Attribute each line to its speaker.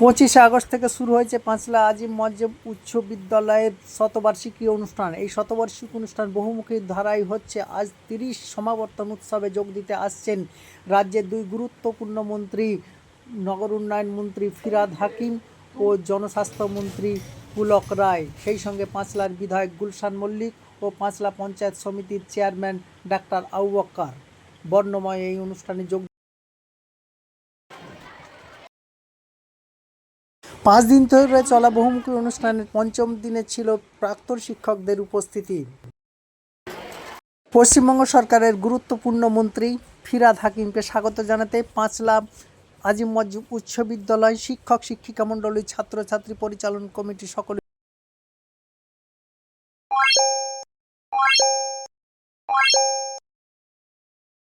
Speaker 1: পঁচিশে আগস্ট থেকে শুরু হয়েছে পাঁচলা আজিম মজ্জেব উচ্চ বিদ্যালয়ের শতবার্ষিকী অনুষ্ঠান। এই শতবার্ষিকী অনুষ্ঠান বহুমুখী ধারাই হচ্ছে। আজ তিরিশ সমাবর্তন উৎসবে যোগ দিতে আসছেন রাজ্যের দুই গুরুত্বপূর্ণ মন্ত্রী, নগর উন্নয়ন মন্ত্রী ফিরাদ হাকিম ও জনস্বাস্থ্য মন্ত্রী পুলক রায়। সেই সঙ্গে পাঁচলার বিধায়ক গুলশান মল্লিক ও পাঁচলা পঞ্চায়েত সমিতির চেয়ারম্যান ডাক্তার আউয়াক্কার বর্ণময় এই অনুষ্ঠানে যোগ পাঁচ দিন ধরে চলা বহুমুখী অনুষ্ঠানের পঞ্চম দিনে ছিল প্রাক্তন শিক্ষকদের উপস্থিতি। পশ্চিমবঙ্গ সরকারের গুরুত্বপূর্ণ মন্ত্রী ফিরাদ হাকিমকে স্বাগত জানাতে পাঁচলা আজিম মজ্জুব উচ্চ বিদ্যালয় শিক্ষক শিক্ষিকা মণ্ডলী ছাত্রছাত্রী পরিচালন কমিটি সকলে